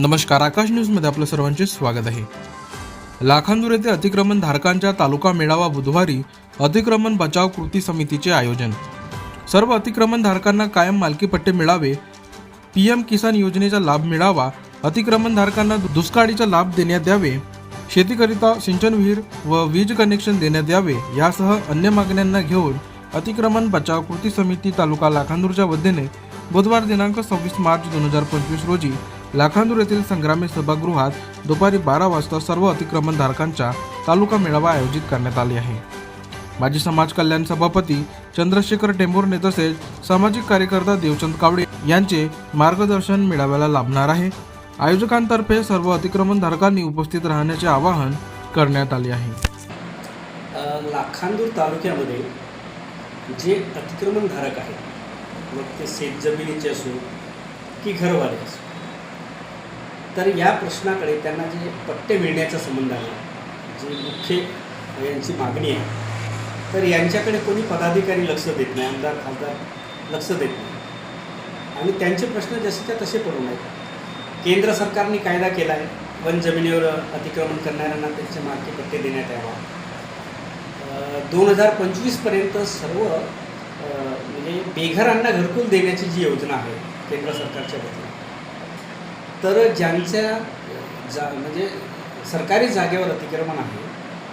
नमस्कार आकाश न्यूजमध्ये आपलं सर्वांचे स्वागत आहे. लाखांदूर येथे अतिक्रमण धारकांच्या तालुका मेळावा बुधवारी अतिक्रमण बचाव कृती समितीचे आयोजन. सर्व अतिक्रमण धारकांना कायम मालकी पट्टे मिळावे. पी एम किसान योजनेचा लाभ मिळावा. अतिक्रमण धारकांना दुष्काळीचा लाभ देण्यात यावे शेतीकरिता सिंचन विहीर व वीज कनेक्शन देण्यात यावे यासह अन्य मागण्यांना घेऊन अतिक्रमण बचाव कृती समिती तालुका लाखांदूरच्या वतीने बुधवार दिनांक सव्वीस मार्च दोन हजार पंचवीस रोजी लाखांदूर येथील संग्रामी सभागृहात दुपारी बारा वाजता सर्व अतिक्रमणधारकांचा तालुका मेळावा आयोजित करण्यात आले आहे. माजी समाज कल्याण सभापती चंद्रशेखर टेंभुर्णे तसेच सामाजिक कार्यकर्ता देवचंद कावडे यांचे मार्गदर्शन मेळाव्याला लाभणार आहे. आयोजकांतर्फे सर्व अतिक्रमण धारकांनी उपस्थित राहण्याचे आवाहन करण्यात आले आहे. लाखांदूर तालुक्यामध्ये जे अतिक्रमणधारक आहेत मग ते शेतजमिनीचे असो की घरवाले असो तर या प्रश्नाकडे त्यांना जे पट्टे मिळण्याचा संबंध आहे जी मुख्य यांची मागणी आहे तर यांच्याकडे कोणी पदाधिकारी लक्ष देत नाही आमदार खासदार लक्ष देत नाही. आणि त्यांचे प्रश्न जसे त्या तसे पडू नयेत केंद्र सरकारने कायदा केला आहे वन जमिनीवर अतिक्रमण करणाऱ्यांना त्यांचे मार्के पट्टे देण्यात यावा. दोन हजार पंचवीसपर्यंत सर्व म्हणजे बेघरांना घरकुल देण्याची जी योजना आहे केंद्र सरकारच्या वतीने तर ज्यांच्या जा म्हणजे सरकारी जागेवर अतिक्रमण आहे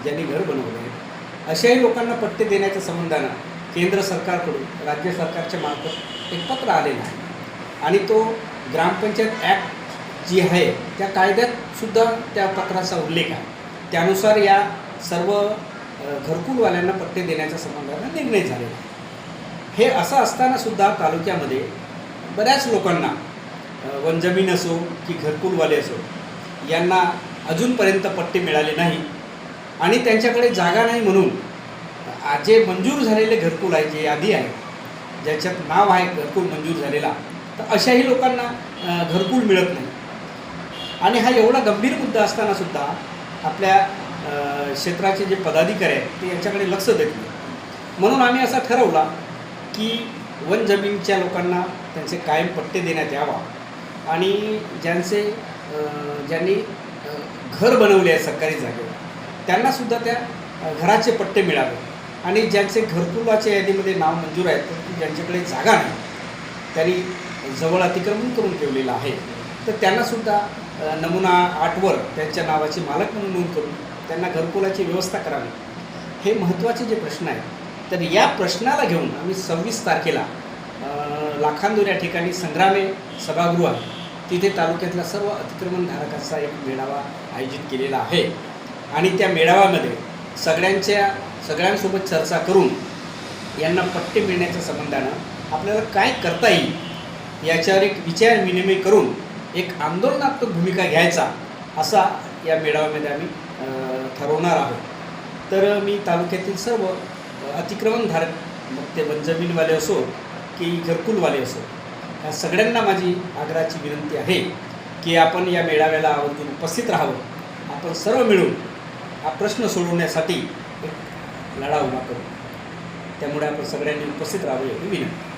ज्यांनी घर बनवलं आहे अशाही लोकांना पट्टे देण्याच्या संबंधानं केंद्र सरकारकडून राज्य सरकारच्या मार्फत एक पत्र आलेलं आहे. आणि तो ग्रामपंचायत ॲक्ट जी आहे त्या कायद्यात सुद्धा त्या पत्राचा उल्लेख आहे. त्यानुसार या सर्व घरकुलवाल्यांना पट्टे देण्याच्या संबंधानं निर्णय झालेला आहे. हे असं असताना सुद्धा तालुक्यामध्ये बऱ्याच लोकांना वनजमीन असो की घरकुलवाले असो यांना अजूनपर्यंत पट्टे मिळाले नाही. आणि त्यांच्याकडे जागा नाही म्हणून जे मंजूर झालेले घरकुल आहे जे यादी आहे ज्याच्यात नाव आहे घरकुल मंजूर झालेला तर अशाही लोकांना घरकुल मिळत नाही. आणि हा एवढा गंभीर मुद्दा असताना सुद्धा आपल्या क्षेत्राचे जे पदाधिकारी आहेत ते याच्याकडे लक्ष देत नाही. म्हणून आम्ही असा ठरवला की वन जमीनच्या लोकांना त्यांचे कायम पट्टे देण्यात यावा. आणि ज्यांचे ज्यांनी घर बनवले आहे सरकारी जागेवर त्यांनासुद्धा त्या घराचे पट्टे मिळावे. आणि ज्यांचे घरकुलाच्या यादीमध्ये नाव मंजूर आहे परंतु ज्यांच्याकडे जागा नाही त्यांनी जवळ अतिक्रमण करून ठेवलेलं आहे तर त्यांनासुद्धा नमुना आठवर त्यांच्या नावाची मालक म्हणून नोंद करून त्यांना घरकुलाची व्यवस्था करावी. हे महत्त्वाचे जे प्रश्न आहेत तर या प्रश्नाला घेऊन आम्ही सव्वीस तारखेला लाखांदूर या ठिकाणी संग्रामे सभागृह आहे तिथे तालुक्यातल्या सर्व अतिक्रमणधारकांचा एक मेळावा आयोजित केलेला आहे. आणि त्या मेळाव्यामध्ये सगळ्यांच्या सगळ्यांसोबत चर्चा करून यांना पट्टे मिळण्याच्या संबंधानं आपल्याला काय करता येईल याच्यावर एक विचार विनिमय करून एक आंदोलनात्मक भूमिका घ्यायचा असा या मेळाव्यामध्ये आम्ही ठरवणार आहोत. तर मी तालुक्यातील सर्व अतिक्रमणधारक मग ते जमीनवाले असो की घरकुलवाले असो ह्या सगळ्यांना माझी आग्रहाची विनंती आहे की आपण या मेळाव्याला आवर्जून उपस्थित राहावं. आपण सर्व मिळून हा प्रश्न सोडवण्यासाठी एक लढा उभा करू. त्यामुळे आपण सगळ्यांनी उपस्थित राहावं एवढी विनंती.